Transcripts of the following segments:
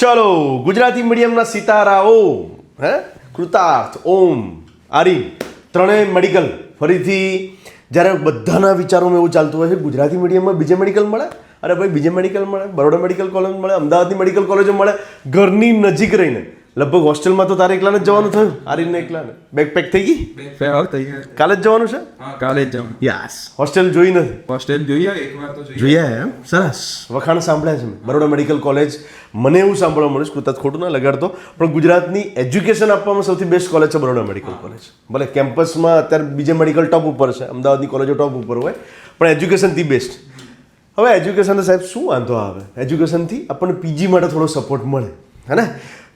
ચલો, ગુજરાતી મીડિયમના સિતારાઓ, હે? કૃતાર્થ, ઓમ આરી ત્રણેય મેડિકલ ફરીથી, જ્યારે બધાના વિચારોમાં એવું ચાલતું હોય છે, ગુજરાતી મીડિયમમાં બીજે મેડિકલ મળે? અરે ભાઈ, બીજે મેડિકલ મળે, બરોડા મેડિકલ કોલેજ મળે, અમદાવાદની મેડિકલ કોલેજો મળે, ઘરની નજીક રહીને. લગભગ હોસ્ટેલમાં તો તારે એકલાને જ જવાનું થયું? આરીને એકલાને. બેગ પેક થઈ ગઈ. કાલે જ જવાનું છે? કાલે જ જવાનું. યસ. હોસ્ટેલ જોઈ નથી. હોસ્ટેલ જોઈએ એકવાર તો જોઈએ એમ? સરસ. વખાણ સાંભળ્યા છે મેં. Baroda medical college. મને એવું સાંભળવા મળ્યું છે કુતાત ખોટું ના લગાડતો પણ ગુજરાતની એજ્યુકેશન આપવામાં સૌથી બેસ્ટ કોલેજ છે બરોડા મેડિકલ કોલેજ. ભલે કેમ્પસમાં અત્યારે બીજે મેડિકલ ટોપ ઉપર છે અમદાવાદની કોલેજો ટોપ ઉપર હોય પણ એજ્યુકેશન ધી બેસ્ટ હવે એજ્યુકેશન સાહેબ શું વાંધો આવે? એજ્યુકેશનથી આપણને પીજી માટે થોડો સપોર્ટ મળે. હે ને?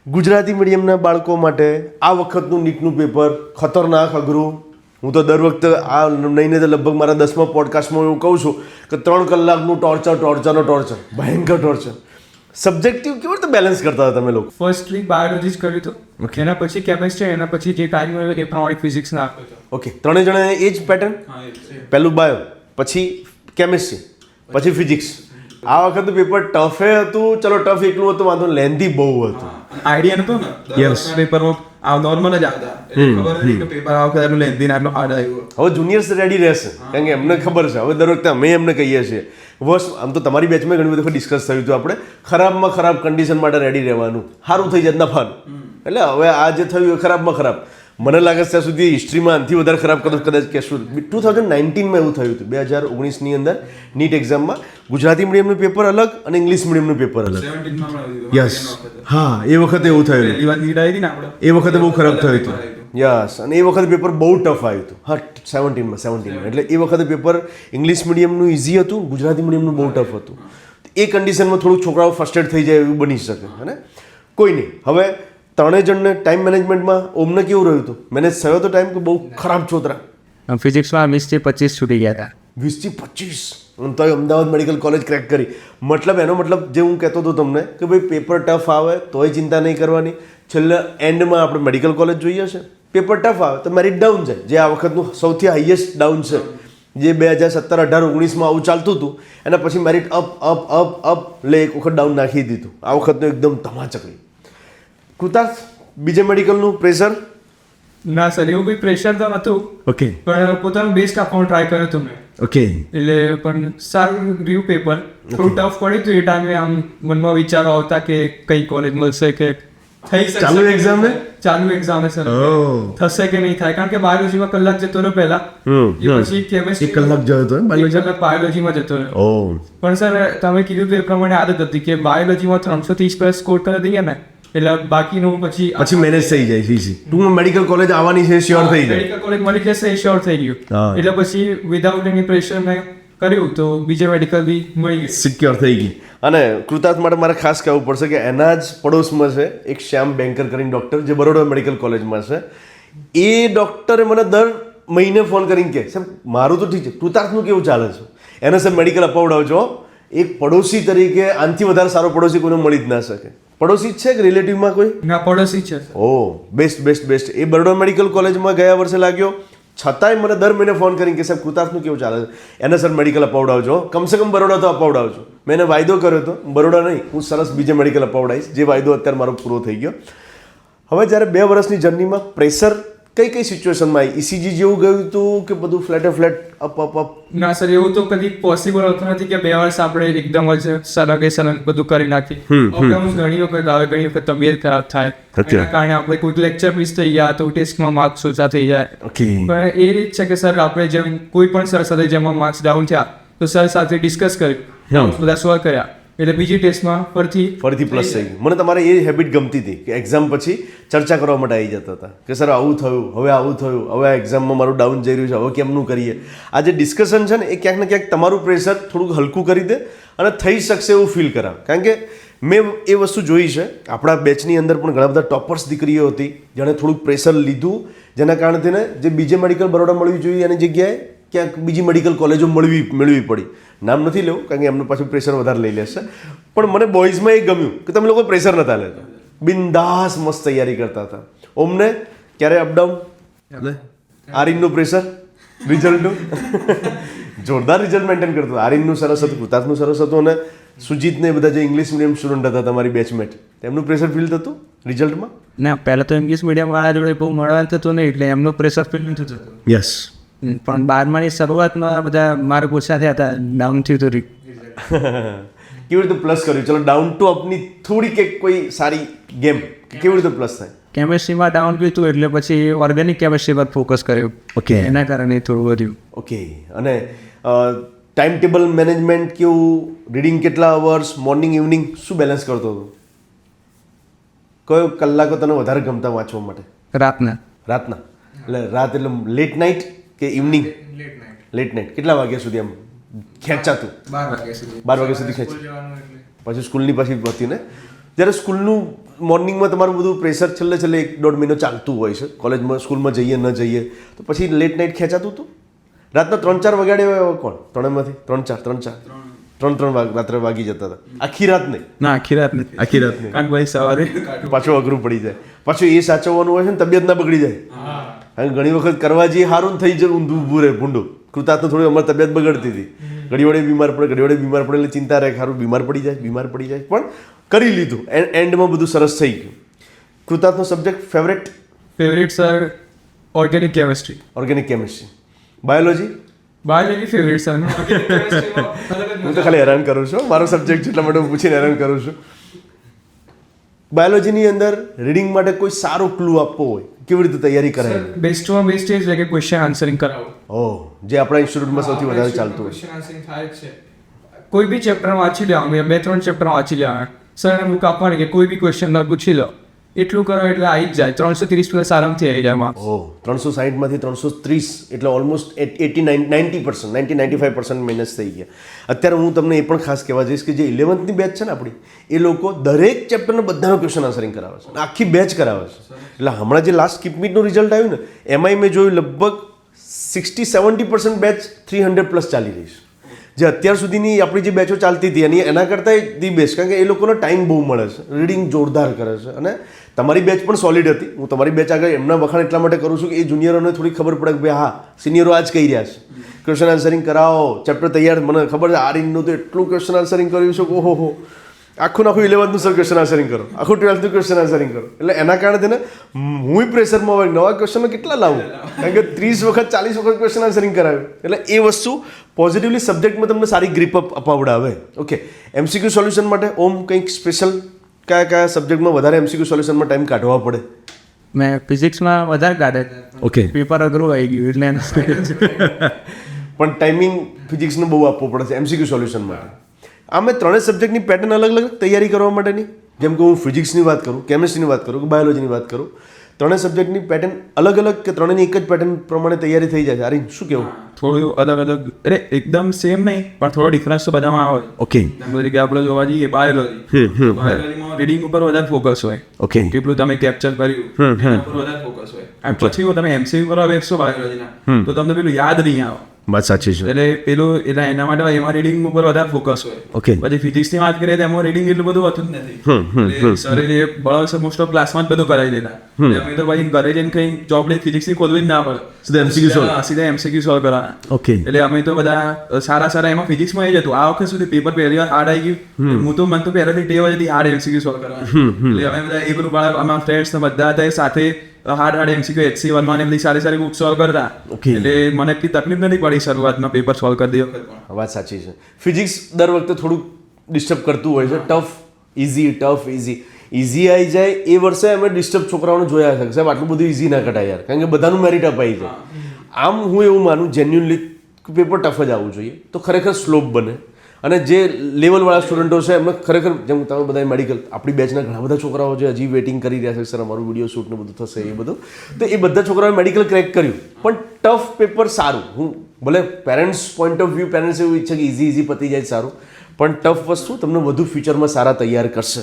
ગુજરાતી મીડિયમના બાળકો માટે આ વખતનું નીટનું પેપર ખતરનાક અઘરું. હું તો દર વખતે આ નહીં તો લગભગ મારા દસમા પોડકાસ્ટમાં હું કહું છું કે ત્રણ કલાકનું ટોર્ચર ટોર્ચરનો ટોર્ચર ભયંકર ટોર્ચર સબ્જેક્ટિવ કેવી રીતે બેલેન્સ કરતા હતા તમે લોકો? ફર્સ્ટલી બાયોલોજી જ કર્યું હતું. એના પછી કેમેસ્ટ્રી એના પછી જે ટાઈમ આવ્યો એ પ્રમાણે ફિઝિક્સ ના ઓકે ત્રણેય જણા એ જ પેટર્ન પહેલું બાયો પછી કેમેસ્ટ્રી પછી ફિઝિક્સ આ વખત પેપર ટફે હતું. ચલો ટફ એટલું હતું વાંધો લેન્ધી બહુ હતું. આઈડિયા નતો ને? Yes. પેપરમાં આ નોર્મલ જ આવતા. ખબર હતી કે પેપર આ વખતે આટલું લેન્ધી ને આટલું હાર્ડ આવ્યું. હવે જુનિયર્સ રેડી રહેશે. કારણ કે એમને ખબર છે. હવે દર વખતે અમે એમને કહીએ છીએ. વર્ષ આમ તો તમારી બેચમાં ઘણી બધી ડિસ્કસ થયું હતું આપણે. ખરાબમાં ખરાબ કન્ડિશન માટે રેડી રહેવાનું. સારું થઈ જાય નફાનું. એટલે હવે આ જે થયું એ ખરાબમાં ખરાબ. મને લાગે છે ત્યાં સુધી હિસ્ટ્રીમાં આનાથી વધારે ખરાબ કદાચ કદાચ કહેશું ટુ થાઉઝન્ડ નાઇન્ટીનમાં એવું થયું હતું બે હજાર ઓગણીસની અંદર નીટ એક્ઝામમાં ગુજરાતી મીડિયમનું પેપર અલગ અને ઇંગ્લિશ મીડિયમનું પેપર અલગ. 17 માં પણ આવ્યું હતું. યસ હા એ વખતે એવું થયું એ વખતે બહુ ખરાબ થયું હતું. યસ અને એ વખતે પેપર બહુ ટફ આવ્યું હતું. હા સેવન્ટીનમાં સેવન્ટીનમાં એટલે એ વખતે પેપર ઇંગ્લિશ મીડિયમનું ઇઝી હતું ગુજરાતી મીડિયમનું બહુ ટફ હતું. એ કન્ડિશનમાં થોડુંક છોકરાઓ ફર્સ્ટેડ થઈ જાય એવું બની શકે અને કોઈ નહીં. હવે ત્રણેય જણને ટાઈમ મેનેજમેન્ટમાં ઓમને કેવું રહ્યું હતું? મેનેજ થયો તો ટાઈમ કે બહુ ખરાબ છોતરા ફિઝિક્સમાં વીસથી પચીસ છૂટી ગયા હતા. વીસથી પચીસ? અને તોય અમદાવાદ મેડિકલ કોલેજ ક્રેક કરી. મતલબ એનો મતલબ જે હું કહેતો હતો તમને કે ભાઈ પેપર ટફ આવે તોય ચિંતા નહીં કરવાની. છેલ્લે એન્ડમાં આપણે મેડિકલ કોલેજ જોઈએ છે. પેપર ટફ આવે તો મેરિટ ડાઉન છે. જે આ વખતનું સૌથી હાઈએસ્ટ ડાઉન છે. જે બે હજાર સત્તર અઢાર ઓગણીસમાં આવું ચાલતું હતું એના પછી merit up up up up લે એક વખત ડાઉન નાખી દીધું. આ વખતનું એકદમ ધમાચકડી કૃતાર્થ બીજે મેડિકલનું પ્રેશર ના સર એવું કોઈ પ્રેશર તો નતું ઓકે પણ પોતાનું બેસ્ટ આપવાનું ટ્રાય કર્યો હતો મેં. ઓકે એટલે પણ સારું રહ્યું પેપર થોડું ટફ પડ્યું હતું એ ટાઈમે આમ મનમાં વિચારો આવતા કે કઈ કોલેજ મળશે કે થઈ ચાલુ એક્ઝામ હે ચાલુ એક્ઝામ સર. Oh. થશે કે નહીં થાય? કારણ કે બાયોલોજીમાં કલાક જતો રહ્યો પહેલા. પછી કેમેસ્ટ્રી એક કલાક જતો હતો biology? બાયોલોજીમાં જતો રહ્યો. પણ સર તમે કીધું તો એ પ્રમાણે આદત હતી કે બાયોલોજીમાં ત્રણસો ત્રીસ પ્લસ સ્કોર કરી દઈએ ને એટલે બાકીનું પછી પછી મેનેજ થઈ જાય ઈઝી ટૂંકમાં મેડિકલ કોલેજ આવવાની છે શ્યોર થઈ જાય. મેડિકલ કોલેજ મળી જશે એ શ્યોર થઈ ગયું એટલે પછી વિધાઉટ એની પ્રેશર મેં કર્યું તો બીજે મેડિકલ બી મળી ગયું. સિક્યોર થઈ ગઈ. અને કૃતાર્થ માટે મારે ખાસ કહેવું પડશે કે એના જ પડોશમાં છે એક શ્યામ બેન્કર કરીને ડૉક્ટર જે બરોડા મેડિકલ કોલેજમાં છે એ ડૉક્ટરે મને દર મહિને ફોન કરીને કે સાહેબ મારું તો ઠીક છે કૃતાર્થનું કેવું ચાલે છે? એને સાહેબ મેડિકલ અપાવડાવજો. એક પડોશી તરીકે આનાથી વધારે સારો પડોશી કોઈને મળી જ ના શકે. પડોશી છે કે રિલેટિવમાં કોઈ? ના પડોશી છે. ઓ બેસ્ટ બેસ્ટ બેસ્ટ એ બરોડા મેડિકલ કોલેજમાં ગયા વર્ષે લાગ્યો. છતાંય મને દર મહિને ફોન કરીને કે સાહેબ કૃતાર્થનું કેવું ચાલે છે? એને સર મેડિકલ અપાવડાવજો કમસે કમ બરોડા તો અપાવડાવજો. મેં એને વાયદો કર્યો હતો. બરોડા નહીં હું સરસ બીજે મેડિકલ અપાવડાવીશ જે વાયદો અત્યારે મારો પૂરો થઈ ગયો. હવે જ્યારે બે વર્ષની જર્નીમાં પ્રેશર કઈ કઈ સિચ્યુએશનમાં ઈસીજી જેવું ગયું હતું કે બધું ફ્લેટે ફ્લેટ અપ અપ અપ ના સર એવું તો કદી પોસિબલ હોતું નથી કે બે વર્ષ આપણે એકદમ જ સરગે એ સલગ બધું કરી નાખીએ. અપડાઉન્સ ઘણી વખત આવે ઘણી વખત તબિયત ખરાબ થાય. એના કારણે આપણે કોઈ લેક્ચર મિસ થઈ ગયા તો ટેસ્ટમાં માર્ક્સ ઓછા થઈ જાય. પણ એ રીત છે કે સર આપણે જેમ કોઈ પણ સર સાથે જેમાં માર્ક્સ ડાઉન થયા તો સર સાથે ડિસ્કસ કર્યું. બધા સોલ્વ કર્યા. એટલે બીજી ટેસ્ટમાં ફરીથી ફરીથી પ્લસ થઈ ગયું. મને તમારે એ હેબિટ ગમતી હતી કે એક્ઝામ પછી ચર્ચા કરવા માટે આવી જતા હતા. કે સર આવું થયું હવે આવું થયું હવે આ એક્ઝામમાં મારું ડાઉન જઈ રહ્યું છે હવે કેમનું કરીએ? આ જે ડિસ્કશન છે ને એ ક્યાંક ને ક્યાંક તમારું પ્રેશર થોડુંક હલકું કરી દે અને થઈ શકશે એવું ફીલ કરાવે. કારણ કે મેં એ વસ્તુ જોઈ છે. આપણા બેચની અંદર પણ ઘણા બધા ટોપર્સ દીકરીઓ હતી જેણે થોડુંક પ્રેશર લીધું જેના કારણે તેને જે બીજે મેડિકલ બરોડા મળવી જોઈએ એની જગ્યાએ ક્યાંક બીજી મેડિકલ કોલેજો મળવી મેળવી પડી. નામ નથી લેવું કારણ કે એમનું પાછું પ્રેશર વધારે લઈ લેશે. પણ મને બોયઝમાં એ ગમ્યું કે તમે લોકો પ્રેશર નતા લેતા. બિંદાસ મસ્ત તૈયારી કરતા હતા. ઓમને ક્યારે અપડાઉન આરિનનું પ્રેશર રિઝલ્ટનું? જોરદાર રિઝલ્ટ મેન્ટેન કરતો. આરિનનું સરસ હતું કૃતાર્થનું સરસ હતું અને સુજીતને બધા જે ઇંગ્લિશ મીડિયમ સ્ટુડન્ટ હતા તમારી બેચમેટ તેમનું પ્રેશર ફીલ થતું રિઝલ્ટમાં ના પહેલાં તો ઇંગ્લિશ મીડિયમ વાળા જોડે બહુ મળવાનું થતું નહીં એટલે એમનું પ્રેશર ફીલ નથી થતું. યસ પણ બારમાની શરૂઆતમાં બધા મારા ગુસ્સા થયા હતા ડાઉન થયું હતું કેવી રીતે પ્લસ કર્યું? ચલો ડાઉન ટુ અપની થોડીક એક કોઈ સારી ગેમ કેવી રીતે પ્લસ થાય? કેમેસ્ટ્રીમાં ડાઉન ગયું હતું એટલે પછી ઓર્ગેનિક કેમેસ્ટ્રી પર ફોકસ કર્યું. ઓકે એના કારણે થોડું વધ્યું. ઓકે અને ટાઈમ ટેબલ મેનેજમેન્ટ કેવું? રીડિંગ કેટલા અવર્સ મોર્નિંગ ઇવનિંગ શું બેલેન્સ કરતો હતો? કયો કલાકો તને વધારે ગમતા વાંચવા માટે? રાતના. રાતના. એટલે રાત એટલે લેટ નાઇટ કે ઇવનિંગ લેટ નાઇટ કેટલા વાગ્યા સુધી આમ ખેંચાતું? બાર વાગ્યા સુધી. બાર વાગ્યા સુધી ખેંચ પછી સ્કૂલની પછી હતી ને જ્યારે સ્કૂલનું મોર્નિંગમાં તમારું બધું પ્રેશર છેલ્લે છેલ્લે એક દોઢ મહિનો ચાલતું હોય છે. કોલેજમાં સ્કૂલમાં જઈએ ન જઈએ. તો પછી લેટ નાઇટ ખેંચાતું હતું રાતના ત્રણ ચાર વગાડે એવા કોણ? ત્રણેમાંથી ત્રણ ચાર ત્રણ ચાર? ત્રણ. ત્રણ વાગ રાત્રે વાગી જતા હતા. આખી રાત નહીં? ના આખી રાત નહીં. આખી રાત નહીં. ભાઈ સવારે પાછું અઘરું પડી જાય. પાછું એ સાચવવાનું હોય છે ને તબિયત ના બગડી જાય. કારણ કે ઘણી વખત કરવા જઈએ સારું થઈ જાય ઊંધું ઊભું રહે ભૂંડું. કૃતાર્થનું થોડી અમારી તબિયત બગડતી હતી. ઘડી વડે બીમાર પડે ઘડી વડે બીમાર પડે એટલે ચિંતા રહે સારું બીમાર પડી જાય બીમાર પડી જાય. પણ કરી લીધું એન્ડ એન્ડમાં બધું સરસ થઈ ગયું. કૃતાર્થનો subject favourite favourite sir organic chemistry organic chemistry biology biology favourite sir હું તો ખાલી હેરાન કરું છું મારો સબ્જેક્ટ જેટલા માટે હું પૂછીને હેરાન કરું છું. બાયોલોજીની અંદર રીડિંગ માટે કોઈ સારો ક્લુ આપવો હોય કેવી રીતે તૈયારી કરાય? બેસ્ટમાં બેસ્ટ એ છે કે ક્વેશ્ચન આન્સરિંગ કરાવો. ઓ જે આપણા ઇન્સ્ટિટ્યૂટમાં સૌથી વધારે ચાલતું હોય. ક્વેશ્ચન આન્સરિંગ થાય છે. કોઈ બી ચેપ્ટર વાંચી લેવાનું બે ત્રણ ચેપ્ટર વાંચી લેવાના સર બુક આપવાની કે કોઈ બી ક્વેશ્ચન પૂછી લો. એટલું કરો એટલે આવી જ જાય. ત્રણસો ત્રીસ પ્લસ આરામથી આવી જાય marks. ઓહ ત્રણસો સાહીઠમાંથી ત્રણસો ત્રીસ, એટલે almost eighty nine ninety percent ninety ninety five percent મહેનત થઈ ગયા. અત્યારે હું તમને એ પણ ખાસ કહેવા જઈશ કે જે ઇલેવન્થની બેચ છે ને આપણી, એ લોકો દરેક ચેપ્ટરનો બધાનો ક્વેશ્ચન આન્સરિંગ કરાવે છે. આખી બેચ કરાવે છે. એટલે હમણાં જે લાસ્ટ કિપમીટનું રિઝલ્ટ આવ્યું ને, એમાંય મેં જોયું લગભગ sixty seventy percent batch three hundred plus ચાલી રહી છે. જે અત્યાર સુધીની આપણી જે બેચો ચાલતી હતી, એની એના કરતાં ધી બેસ્ટ કારણ કે એ લોકોનો ટાઈમ બહુ મળે છે રીડિંગ જોરદાર કરે છે. અને તમારી બેચ પણ સોલિડ હતી. હું તમારી બેચ આગળ એમના વખાણ એટલા માટે કરું છું કે એ જુનિયરોને થોડી ખબર પડે કે ભાઈ, હા સિનિયરો આજ કહી રહ્યા છે. ક્વેશ્ચન આન્સરિંગ કરાવો ચેપ્ટર તૈયાર, મને ખબર છે, આ રીતનું તો એટલું ક્વેશ્ચન આન્સરિંગ કર્યું છે ઓહો હો આખું આખું ઇલેવન્થનું સર ક્વેશ્ચન આન્સરિંગ કરો. આખું ટ્વેલ્થનું ક્વેશ્ચન આન્સરિંગ કરો. એટલે એના કારણે તેને હું પ્રેશરમાં હોય નવા ક્વેશ્ચનો કેટલા લાવું? કારણ કે ત્રીસ વખત ચાલીસ વખત ક્વેશ્ચન આન્સરિંગ કરાવ્યું એટલે એ વસ્તુ પોઝિટિવલી સબ્જેક્ટમાં તમને સારી ગ્રીપ અપ અપાવડાવે. ઓકે એમસીક્યુ સોલ્યુશન માટે ઓમ કંઈક સ્પેશિયલ કયા કયા સબ્જેક્ટમાં વધારે એમસીક્યુ સોલ્યુશનમાં ટાઈમ કાઢવા પડે? મેં ફિઝિક્સમાં વધારે કાઢે. ઓકે પેપર અઘરું આવી ગયું એટલે પણ ટાઈમિંગ ફિઝિક્સનો બહુ આપવો પડે છે એમસીક્યુ સોલ્યુશન માટે. આ મેં ત્રણેય સબ્જેક્ટની પેટર્ન અલગ અલગ તૈયારી કરવા માટેની? જેમ કે હું ફિઝિક્સની વાત કરું કેમિસ્ટ્રીની વાત કરું કે બાયોલોજીની વાત કરું ત્રણેય સબ્જેક્ટની પેટર્ન અલગ અલગ કે ત્રણેયની એક જ પેટર્ન પ્રમાણે તૈયારી થઈ જાય આરી શું કેવું? થોડું અલગ અલગ અરે એકદમ સેમ નહીં પણ થોડો ડિફરન્સ તો બધામાં આવે. ઓકે તરીકે આપણે જોવા જઈએ બાયોલોજી બાયોલોજીમાં રીડિંગ ઉપર વધારે ફોકસ હોય. ઓકે કેટલું તમે કેપ્ચર કર્યું વધારે ફોકસ હોય. પછી તમે એમસીયુ કરવા બેસશો બાયોલોજીના તો તમને પેલું યાદ નહીં આવે. વાત સાચી છે. એટલે પેલું એટલે એના માટે એમાં રીડિંગ ઉપર વધારે ફોકસ હોય. ઓકે પછી ફિઝિક્સની વાત કરીએ તો એમાં રીડિંગ એટલું બધું હતું જ નથી. સર જે છે મોસ્ટ ઓફ ક્લાસમાં જ બધું કરાવી દેતા અમે તો પછી ઘરે જઈને કઈ જોબ લઈ ની ખોલવી જ ના પડે. સીધા એમસીક્યુ સોલ્વ સીધા એમસીક્યુ સોલ્વ કરવાના. ઓકે એટલે અમે તો બધા સારા સારા એમાં ફિઝિક્સમાં જ હતું. આ વખતે સુધી પેપર પહેલી વાર હાર્ડ આવી ગયું. હું તો મને તો પહેલાથી ટેવ હતી હાર્ડ એમસીક્યુ સોલ્વ કરવા એટલે અમે બધા એ ગ્રુપ વાળા અમારા ફ્રેન્ડ્સ બધા હતા સાથે હાર્ડ હાર્ડ એમસીક્યુ એચસી વનમાં એમની સારી સારી બુક સોલ્વ કરતા. એટલે મને એટલી તકલીફ નથી પડી શરૂઆતમાં પેપર સોલ્વ કરી દીધો વાત સાચી છે. ફિઝિક્સ દર વખતે થોડુંક ડિસ્ટર્બ કરતું હોય છે. Tough easy tough easy easy આવી જાય એ વર્ષે અમે ડિસ્ટર્બ છોકરાઓને જોયા છે. સાહેબ આટલું બધું ઇઝી ના કટાય યાર. કારણ કે બધાનું મેરિટ અપાઈ જાય. આમ હું એવું માનું જેન્યુનલી પેપર ટફ જ આવવું જોઈએ. તો ખરેખર સ્લોપ બને. અને જે લેવલવાળા સ્ટુડન્ટો છે, એમને ખરેખર જેમ તમે બધા મેડિકલ આપણી બેચના ઘણા બધા છોકરાઓ છે, હજી વેઇટિંગ કરી રહ્યા છે, સર, અમારું વીડિયો શૂટને બધું થશે, એ બધું. તો એ બધા છોકરાઓએ મેડિકલ ક્રેક કર્યું. પણ ટફ પેપર સારું. હું ભલે parents point of view parents એવું ઈચ્છે કે ઇઝી ઇઝી પતી જાય, સારું. પણ ટફ વસ્તુ તમને વધુ ફ્યુચરમાં સારા તૈયાર કરશે.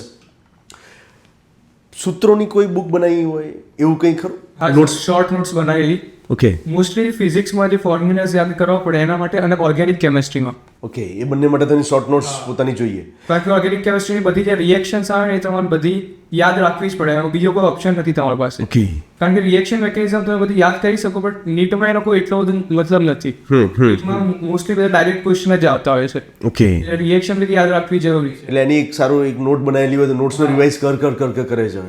સૂત્રોની કોઈ બુક બનાવી હોય, એવું કંઈ ખરું? નોટ્સ શોર્ટ નોટ્સ બનાવેલી. ઓકે મોસ્ટલી ફિઝિક્સમાં જે ફોર્મ્યુલાઝ યાદ કરવા પડે એના માટે અને ઓર્ગેનિક કેમેસ્ટ્રીમાં ઓકે એ બંને માટે તમને શોર્ટ નોટ્સ પોતાની જોઈએ. કારણ કે ઓર્ગેનિક કેમિસ્ટ્રીની બધી જે રિએક્શન્સ આવે એ તમારે બધી યાદ રાખવી જ પડે. એનો બીજો કોઈ ઓપ્શન નથી તમારી પાસે. ઓકે કારણ કે રિએક્શન મેકેનિઝમ તમે બધી યાદ કરી શકો બટ નીટમાં એનો કોઈ એટલો બધો મતલબ નથી. હમ હમ મોસ્ટલી બધા ડાયરેક્ટ ક્વેશ્ચન જ આવતા હોય છે. ઓકે રિએક્શન બધી યાદ રાખવી જરૂરી છે. એટલે એની એક સારું એક નોટ બનાવેલી હોય તો નોટ્સનો રિવાઇઝ કર કર કર કર કરે છે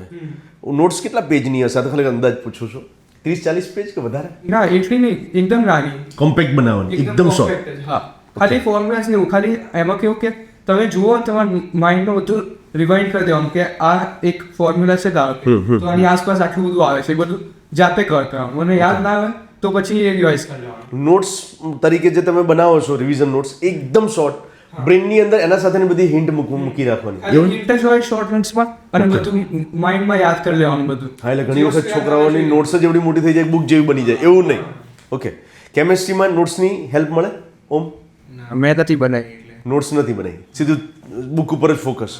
નોટ્સ કેટલા પેજની હશે? તો ખાલી અંદાજ પૂછું છું. ત્રીસ ચાલીસ પેજ કે વધારે? ના એટલી નહીં. એકદમ નાની. કોમ્પેક્ટ બનાવવાની. એકદમ સોફ્ટ હા. ખાલી ફોર્મ્યુલાસ નહીં ખાલી એમાં કેવું કે તમે જુઓ તમારા માઇન્ડનું બધું રિવાઇન્ડ કરી દેવાનું કે આ એક ફોર્મ્યુલા છે ધારો કે. તો આની આસપાસ આટલું બધું આવે છે એ બધું જાતે કરતા મને યાદ ના આવે તો પછી એ રિવાઇઝ કરી લેવાનું. નોટ્સ તરીકે જે તમે બનાવો છો રિવિઝન નોટ્સ એકદમ શોર્ટ બ્રેનની અંદર એના સાથેની બધી હિન્ટ મૂકી રાખવાની. હિન્ટ જ હોય શોર્ટ નોટ્સમાં અને બધું માઇન્ડમાં યાદ કરી લેવાનું બધું. હા એટલે ઘણી વખત છોકરાઓની નોટ્સ જ એવડી મોટી થઈ જાય બુક જેવી બની જાય. એવું નહીં. ઓકે કેમેસ્ટ્રીમાં નોટ્સની હેલ્પ મળે? ઓમ? મેં નથી બનાવી નોટ્સ નથી બનાવી. સીધું બુક ઉપર જ ફોકસ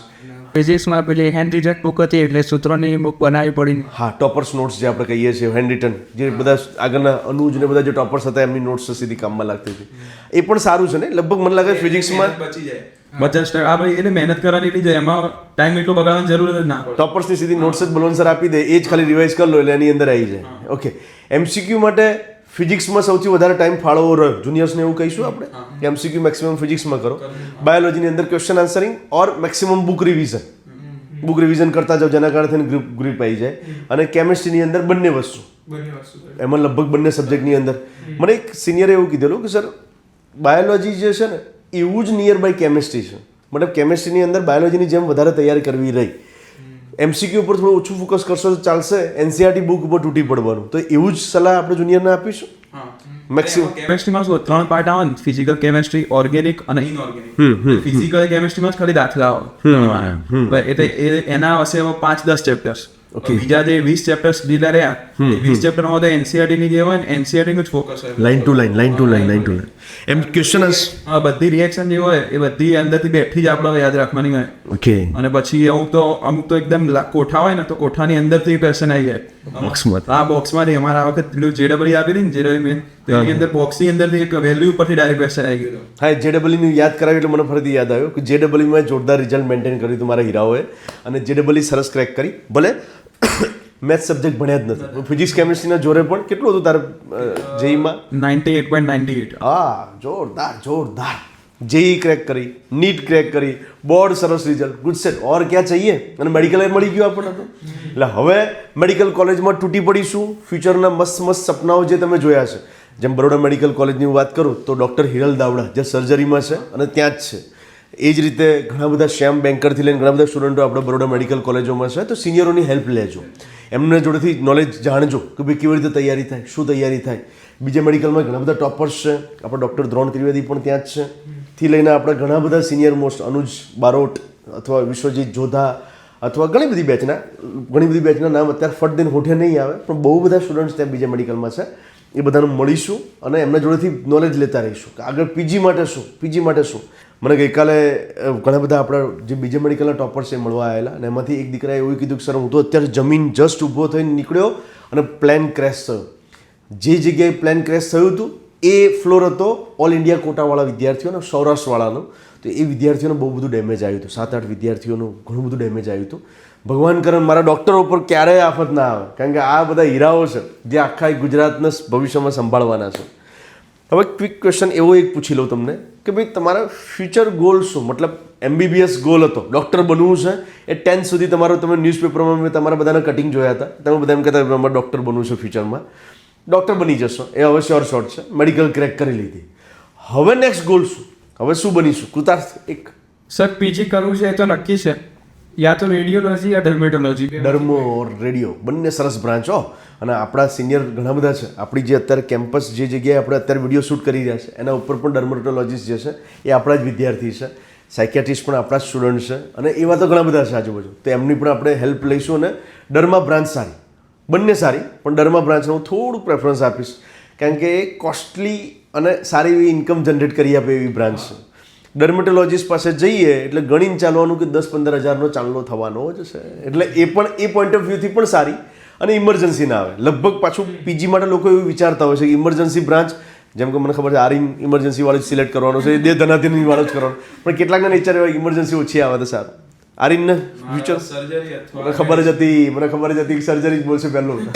ફિઝિક્સમાં પેલી હેન્ડ રિજેક્ટ બુક હતી એટલે સૂત્રોની બુક બનાવી પડી હા ટોપર્સ નોટ્સ જે આપણે કહીએ છીએ હેન્ડ રિટન જે બધા આગળના અનુજ ને બધા જે ટોપર્સ હતા એમની નોટ્સ સીધી કામમાં લાગતી હતી. એ પણ સારું છે ને? લગભગ મને લાગે ફિઝિક્સમાં બચી જાય. પચાસ ટકા આ ભાઈ એટલે મહેનત કરવાની એટલી જાય એમાં ટાઈમ એટલો બગાડવાની જરૂર જ ના ટોપર્સની સીધી નોટ્સ જ બલવંત સર આપી દે એ જ ખાલી રિવાઇઝ કરી લો એટલે એની અંદર આવી જાય. ઓકે એમસીક્યુ માટે ફિઝિક્સમાં સૌથી વધારે ટાઈમ ફાળવો રહ્યો. જુનિયર્સને એવું કહીશું આપણે એમસીક્યુ મેક્સિમમ ફિઝિક્સમાં કરો. બાયોલોજીની અંદર question answering or maximum book revision book revision કરતા જાઓ જેના કારણે ગ્રુપ ગ્રીપ આવી જાય. અને કેમિસ્ટ્રીની અંદર બંને વસ્તુ. એમાં લગભગ બંને સબ્જેક્ટની અંદર. મને એક સિનિયરે એવું કીધેલું કે સર બાયોલોજી જે છે ને એવું જ નિયર બાય કેમિસ્ટ્રી છે. મતલબ કેમિસ્ટ્રીની અંદર બાયોલોજીની જેમ વધારે તૈયારી કરવી રહી. એમસીક્યુ ઉપર થોડું ઓછું ફોકસ કરશો તો ચાલશે. એનસીઆરટી બુક ઉપર તૂટી પડવાનું. તો એવું જ સલાહ આપણે જુનિયરને આપીશું? મેક્સિમમ કેમેસ્ટ્રીમાં શું ત્રણ પાર્ટ આવે ને. ફિઝિકલ કેમેસ્ટ્રી ઓર્ગેનિક અને ઇનઓર્ગેનિક ફિઝિકલ કેમેસ્ટ્રીમાં જ ખાલી દાખલા આવે એટલે એ એના હશે એમાં પાંચ દસ ચેપ્ટર્સ બીજા જે વીસ ચેપ્ટર્સ લીધા રહ્યા વીસ ચેપ્ટરમાં બધા એનસીઆરટી ની જે હોય ને એનસીઆરટી નું જ ફોકસ હોય. Line to line line to line line to line M question આ બધી રિએક્શન જે હોય એ બધી અંદરથી બેઠી જ આપણે યાદ રાખવાની હોય. ઓકે અને પછી અમુક તો અમુક તો એકદમ કોઠા હોય ને તો કોઠાની અંદરથી ક્વેશ્ચન આવી જાય. બોક્સમાં આ બોક્સમાંથી અમારા આ વખત પેલું જેડબલ આપી હતી ને જેડબલી મેં તો એની અંદર બોક્સની અંદરથી એક વેલ્યુ પરથી ડાયરેક્ટ ક્વેશ્ચન આવી ગયો હા જેડબલી નું યાદ કરાવી એટલે મને ફરીથી યાદ આવ્યું કે જે ડબલમાં જોરદાર રિઝલ્ટ મેન્ટેન કર્યું હતું મારા હીરાઓએ. અને જેડબલી સરસ ક્રેક કરી. ભલે મેથ્સ સબ્જેક્ટ ભણ્યા જ નથી. ફિઝિક્સ કેમિસ્ટ્રીના જોરે પણ કેટલું હતું તારે જેઈમાં? Ninety eight point ninety eight. હા જોરદાર જોરદાર. જેઈ ક્રેક કરી નીટ ક્રેક કરી બોર્ડ સરસ રિઝલ્ટ ગુડ સેટ ઓર ક્યાં ચાહીએ અને મેડિકલ મળી ગયું આપણને તો? એટલે હવે મેડિકલ કોલેજમાં તૂટી પડીશું. ફ્યુચરના મસ્ત મસ્ત સપનાઓ જે તમે જોયા છે. જેમ બરોડા મેડિકલ કોલેજની હું વાત કરું તો ડૉક્ટર હિરલ દાવડા જે સર્જરીમાં છે અને ત્યાં જ છે. એ જ રીતે ઘણા બધા શ્યામ બેન્કરથી લઈને ઘણા બધા સ્ટુડન્ટો આપણે બરોડા મેડિકલ કોલેજોમાં છે, તો સિનિયરોની હેલ્પ લેજો. એમને જોડેથી નોલેજ જાણજો કે ભાઈ કેવી રીતે તૈયારી થાય, શું તૈયારી થાય. બીજા મેડિકલમાં ઘણા બધા ટોપર્સ છે, આપણા ડૉક્ટર દ્રોણ ત્રિવેદી પણ ત્યાં જ છે. થી લઈને આપણે ઘણા બધા સિનિયર મોસ્ટ અનુજ બારોટ અથવા વિશ્વજીત જોધા અથવા ઘણી બધી બેચના, ઘણી બધી બેચના નામ અત્યારે ફટ દિન હોઠે નહીં આવે, પણ બહુ બધા સ્ટુડન્ટ્સ ત્યાં બીજા મેડિકલમાં છે. એ બધાને મળીશું અને એમના જોડેથી નોલેજ લેતા રહીશું કે આગળ પીજી માટે શું, પીજી માટે શું. મને ગઈકાલે ઘણા બધા આપણા જે બીજા મેડિકલના ટોપર છે મળવા આવેલા અને એમાંથી એક દીકરાએ એવું કીધું કે, સર, હું તો અત્યારે જમીન જસ્ટ ઊભો થઈને નીકળ્યો અને પ્લેન ક્રેશ થયો. જે જગ્યાએ પ્લેન ક્રેશ થયું હતું, એ ફ્લોર હતો ઓલ ઇન્ડિયા કોટાવાળા વિદ્યાર્થીઓનો, સૌરાષ્ટ્રવાળાનો. તો એ વિદ્યાર્થીઓને બહુ બધું ડેમેજ આવ્યું હતું. સાત આઠ વિદ્યાર્થીઓનું ઘણું બધું ડેમેજ આવ્યું હતું. ભગવાન કરે મારા ડૉક્ટરો ઉપર ક્યારેય આફત ના આવે. કારણ કે આ બધા હીરાઓ છે, જે આખા ગુજરાતને ભવિષ્યમાં સંભાળવાના છે. હવે ક્વિક ક્વેશ્ચન એવો એક પૂછી લઉં તમને કે ભાઈ તમારા ફ્યુચર ગોલ શું? મતલબ એમબીબીએસ ગોલ હતો ડૉક્ટર બનવું છે, એ ટેન્થ સુધી તમારો તમે ન્યૂઝપેપરમાં મેં તમારા બધાના કટિંગ જોયા હતા. તમે બધા એમ કહેતા અમારે ડૉક્ટર બનવું છે ફ્યુચરમાં ડૉક્ટર બની જશો, એ હવે શ્યોર શોર્ટ છે મેડિકલ ક્રેક કરી લીધી. હવે નેક્સ્ટ ગોલ શું? હવે શું બનીશું? કૃતાર્થ, એક. સર પીજી કરવું છે એ તો નક્કી છે. યા તો રેડિયોલોજી યા ડર્મેટોલોજી ડર્મો રેડિયો બંને સરસ બ્રાન્ચ અને આપણા સિનિયર ઘણા બધા છે. આપણી જે અત્યારે કેમ્પસ જે જગ્યાએ આપણે અત્યારે વીડિયો શૂટ કરી રહ્યા છે, એના ઉપર પણ ડર્મેટોલોજીસ્ટ જે છે, એ આપણા જ વિદ્યાર્થી છે. સાયકેટ્રિસ્ટ પણ આપણા સ્ટુડન્ટ છે. અને એવા તો ઘણા બધા છે આજુબાજુ. તો એમની પણ આપણે હેલ્પ લઈશું અને ડર્મા બ્રાન્ચ સારી. બંને સારી, પણ ડર્મા બ્રાન્ચને હું થોડુંક પ્રેફરન્સ આપીશ. કારણ કે એ કોસ્ટલી અને સારી એવી ઇન્કમ જનરેટ કરી આપે એવી બ્રાન્ચ છે. ડર્મેટોલોજીસ્ટ પાસે જઈએ એટલે ગણીને ચાલવાનું કે દસ પંદર હજારનો ચાંદલો થવાનો જ છે. એટલે એ પણ એ પોઈન્ટ ઓફ વ્યૂથી પણ સારી અને ઇમરજન્સી ના આવે. લગભગ પાછું પીજી માટે લોકો એવું વિચારતા હોય છે કે ઇમરજન્સી બ્રાન્ચ જેમ કે મને ખબર છે આરિન ઇમરજન્સી વાળો જ સિલેક્ટ કરવાનો છે દે ધનાધીની વાળો જ કરવાનો. પણ કેટલાકના નેચર એવા ઇમરજન્સી ઓછી આવે તો સારું. આરિનને ફ્યુચર મને ખબર જ હતી મને ખબર જ હતી કે સર્જરી જ બોલશે પહેલું.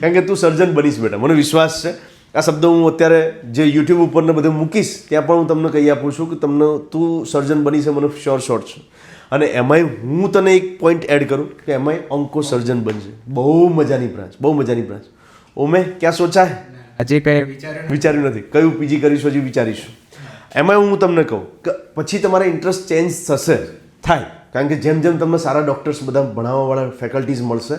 કારણ કે તું સર્જન બનીશ બેટા. મને વિશ્વાસ છે. આ શબ્દ હું અત્યારે જે યુટ્યુબ ઉપર ને બધું મૂકીશ ત્યાં પણ હું તમને કહી આપું છું કે તમને તું સર્જન બની છે મને શ્યોર શોર્ટ છે. અને એમાંય હું તને એક પોઈન્ટ એડ કરું કે એમાંય અંકો સર્જન બનશે બહુ મજાની બ્રાન્ચ બહુ મજાની બ્રાન્ચ ઓમે ક્યાં સોચા હજી કંઈ વિચાર્યું નથી. કયું પીજી કરીશું હજી વિચારીશું. એમાં હું તમને કહું કે પછી તમારા ઇન્ટરેસ્ટ ચેન્જ થશે. થાય. કારણ કે જેમ જેમ તમને સારા ડૉક્ટર્સ બધા ભણાવવાવાળા ફેકલ્ટીઝ મળશે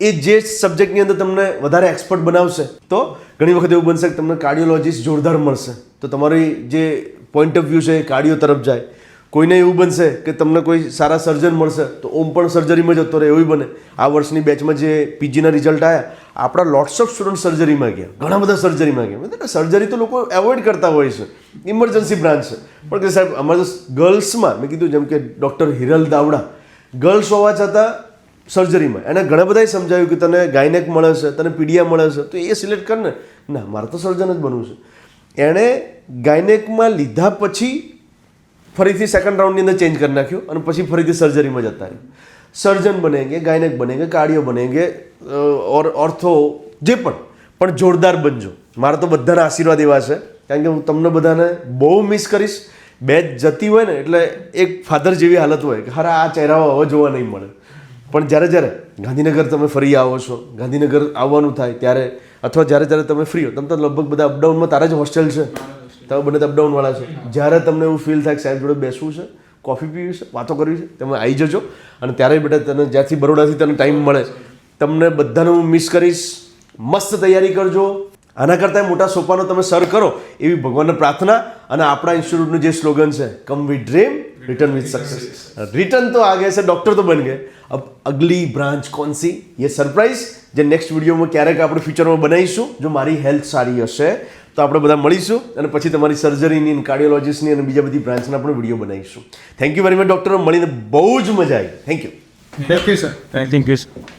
એ જે સબ્જેક્ટની અંદર તમને વધારે એક્સપર્ટ બનાવશે, તો ઘણી વખત એવું બનશે કે તમને કાર્ડિયોલોજીસ્ટ જોરદાર મળશે. તો તમારી જે પોઈન્ટ ઓફ વ્યૂ છે એ કાર્ડિયો તરફ જાય. કોઈને એવું બનશે કે તમને કોઈ સારા સર્જન મળશે, તો ઓમ પણ સર્જરીમાં જતો રહે, એવું બને. આ વર્ષની બેચમાં જે પીજીના રિઝલ્ટ આવ્યા આપણા લોટ્સ ઓફ સ્ટુડન્ટ સર્જરીમાં ગયા. ઘણા બધા સર્જરીમાં ગયા. મતલબ સર્જરી તો લોકો એવોઇડ કરતા હોય છે. ઇમરજન્સી બ્રાન્ચ છે પણ કે સાહેબ, અમારે ગર્લ્સમાં મેં કીધું જેમ કે ડૉક્ટર હિરલ દાવડા ગર્લ્સ હોવા છતાં સર્જરીમાં એને ઘણા બધાએ સમજાવ્યું કે તને ગાયનેક મળે છે, તને પીડિયા મળે છે. તો એ સિલેક્ટ કર ને. મારે તો સર્જન જ બનવું છે. એણે ગાયનેકમાં લીધા પછી ફરીથી સેકન્ડ રાઉન્ડની અંદર ચેન્જ કરી નાખ્યો અને પછી ફરીથી સર્જરીમાં જતા સર્જન સર્જન બનેંગે, ગાયનેક બનેંગે, કાર્ડિયો બનેંગે કે ઓર ઓર્થો જે પણ. પણ જોરદાર બનજો. મારા તો બધાના આશીર્વાદ એવા છે. કારણ કે હું તમને બધાને બહુ મિસ કરીશ. બે જતી હોય ને, એટલે એક ફાધર જેવી હાલત હોય કે હારા આ ચહેરાઓ હવે જોવા નહીં મળે. પણ જ્યારે જ્યારે ગાંધીનગર તમે ફરી આવો છો, ગાંધીનગર આવવાનું થાય ત્યારે અથવા જ્યારે જ્યારે તમે ફ્રી હો, તમે તો લગભગ બધા અપડાઉનમાં તારા જ હોસ્ટેલ છે. તમે બંને અપડાઉનવાળા છો. જ્યારે તમને એવું ફીલ થાય કે સાહેબ જોડે બેસવું છે કોફી પીવી છે, વાતો કરવી છે, તમે આવી જજો. અને ત્યારે બેટા તને જ્યાંથી બરોડાથી તને ટાઈમ મળે તમને બધાને હું મિસ કરીશ. મસ્ત તૈયારી કરજો. આના કરતાં મોટા સોપાનો તમે સર કરો એવી ભગવાનને પ્રાર્થના અને આપણા ઇન્સ્ટિટ્યૂટનું જે સ્લોગન છે come we dream return with success return तो आ गए सर डॉक्टर तो बन गए। अब अगली ब्रांच कौन सी? ये સરપ્રાઈઝ જે નેક્સ્ટ વિડીયોમાં ક્યારેક આપણે ફ્યુચરમાં બનાવીશું જો મારી હેલ્થ સારી હશે તો આપણે બધા મળીશું અને પછી તમારી સર્જરીની કાર્ડિયોલોજીસ્ટની અને બીજા બધી બ્રાન્ચના પણ વીડિયો બનાવીશું thank you very much doctor મળીને બહુ જ મજા આવી thank you thank you sir thank you sir